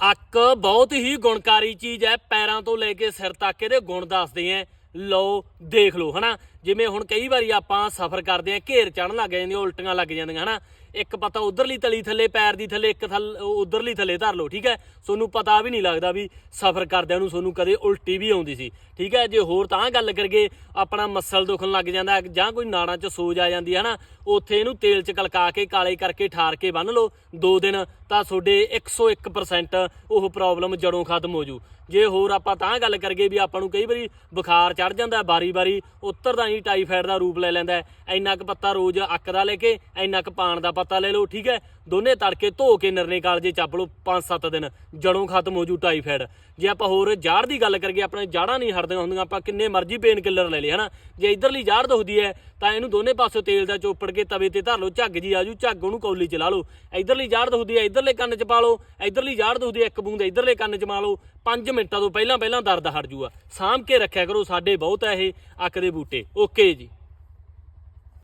ਅੱਕ ਬਹੁਤ ਹੀ ਗੁਣਕਾਰੀ ਚੀਜ਼ ਹੈ, ਪੈਰਾਂ ਤੋਂ ਲੈ ਕੇ ਸਿਰ ਤੱਕ ਇਹਦੇ ਗੁਣ ਦੱਸਦੇ ਆ ਲਓ, ਦੇਖ ਲਓ, ਹਨਾ? ਜਿਵੇਂ ਹੁਣ ਕਈ ਵਾਰੀ ਆਪਾਂ ਸਫ਼ਰ ਕਰਦੇ ਆ ਘੇਰ ਚੜਨ ਲੱਗ ਜਾਂਦੀਆਂ ਉਲਟੀਆਂ ਲੱਗ ਜਾਂਦੀਆਂ, ਹਨਾ? ਇੱਕ ਪਤਾ ਉਧਰਲੀ ਤਲੀ ਥੱਲੇ, ਪੈਰ ਦੀ ਥੱਲੇ, ਇੱਕ ਥੱਲ ਉਧਰਲੀ ਥੱਲੇ ਧਰ ਲਓ, ਠੀਕ ਹੈ? ਤੁਹਾਨੂੰ ਪਤਾ ਵੀ ਨਹੀਂ ਲੱਗਦਾ ਵੀ ਸਫ਼ਰ ਕਰਦਿਆਂ ਨੂੰ ਤੁਹਾਨੂੰ ਕਦੇ ਉਲਟੀ ਵੀ ਆਉਂਦੀ ਸੀ, ਠੀਕ ਹੈ? ਜੇ ਹੋਰ ਤਾਂ ਗੱਲ ਕਰਗੇ ਆਪਣਾ ਮਸਲ ਦੁਖਣ ਲੱਗ ਜਾਂਦਾ, ਜਾਂ ਕੋਈ ਨਾੜਾਂ 'ਚ ਸੋਜ ਆ ਜਾਂਦੀ ਹੈ ਨਾ ਉੱਥੇ ਇਹਨੂੰ ਤੇਲ 'ਚ ਕਲਕਾ ਕੇ, ਕਾਲੇ ਕਰਕੇ, ਠਾਰ ਕੇ ਬੰਨ ਲਓ, ਦੋ ਦਿਨ ਤਾਂ ਤੁਹਾਡੇ 101% ਉਹ ਪ੍ਰੋਬਲਮ ਜੜੋਂ ਖਤਮ ਹੋ ਜੂ। ਜੇ ਹੋਰ ਆਪਾਂ ਤਾਂ ਗੱਲ ਕਰਗੇ ਵੀ ਆਪਾਂ ਨੂੰ ਕਈ ਵਾਰੀ ਬੁਖਾਰ ਚੜ ਜਾਂਦਾ ਬਾਰੀ-ਬਾਰੀ ਉਤਰਦਾ ਨਹੀਂ ਟਾਈਫਾਇਡ ਦਾ ਰੂਪ ਲੈ ਲੈਂਦਾ ਹੈ। ਇੰਨਾ ਕੁ ਪੱਤਾ ਰੋਜ਼ ਅੱਕ ਦਾ ਲੈ ਕੇ, ਇੰਨਾ ਕੁ ਪਾਣ ਦਾ ਪੱਤਾ ਲੈ ਲਓ, ਠੀਕ ਹੈ? ਦੋਨੇ ਤੜਕੇ ਧੋ ਕੇ ਨਿਰਨੇ ਕਾਲਜੇ ਚੱਪ ਲਓ 5-7 ਦਿਨ। ਜੜੋਂ ਖਤਮ ਹੋ ਜੂ ਟਾਈਫਾਇਡ ਜੇ ਆਪਾਂ ਹੋਰ ਜਾੜ ਦੀ ਗੱਲ ਕਰੀਏ, ਆਪਣੇ ਜਾੜਾਂ ਨਹੀਂ ਹਟਦੀਆਂ ਹੁੰਦੀਆਂ, ਆਪਾਂ ਕਿੰਨੇ ਮਰਜ਼ੀ ਪੇਨ ਕਿਲਰ ਲੈ ਲਏ ਹਨਾ? ਜੇ ਇਧਰਲੀ ਜਾੜ ਦੁਖਦੀ ਹੈ, ਤਾਂ ਇਹਨੂੰ ਦੋਨੇ ਪਾਸੇ ਤੇਲ ਦਾ ਚੋਪੜ ਕੇ ਤਵੇ ਤੇ ਧਰ ਲਓ, ਝੱਗ ਜੀ ਆਜੂ ਝੱਗ ਉਹਨੂੰ ਕੌਲੀ ਚ ਲਾ ਲਓ। ਇਧਰਲੀ ਜਾੜ ਦੁਖਦੀ ਹੈ, ਇਧਰਲੇ ਕੰਨ ਚ ਪਾ ਲਓ। ਇਧਰਲੀ ਜਾੜ ਦੁਖਦੀ ਹੈ, ਇੱਕ ਬੂੰਦ ਇਧਰਲੇ ਕੰਨ ਚ ਮਾ ਲਓ। 5 ਮਿੰਟਾਂ ਤੋਂ ਪਹਿਲਾਂ ਪਹਿਲਾਂ ਦਰਦ ਹਟ ਜੂਗਾ। ਸਾਂਭ ਕੇ ਰੱਖਿਆ ਕਰੋ, ਸਾਡੇ ਬਹੁਤ ਹੈ ਇਹ ਅੱਕ ਦੇ ਬੂਟੇ। ਓਕੇ ਜੀ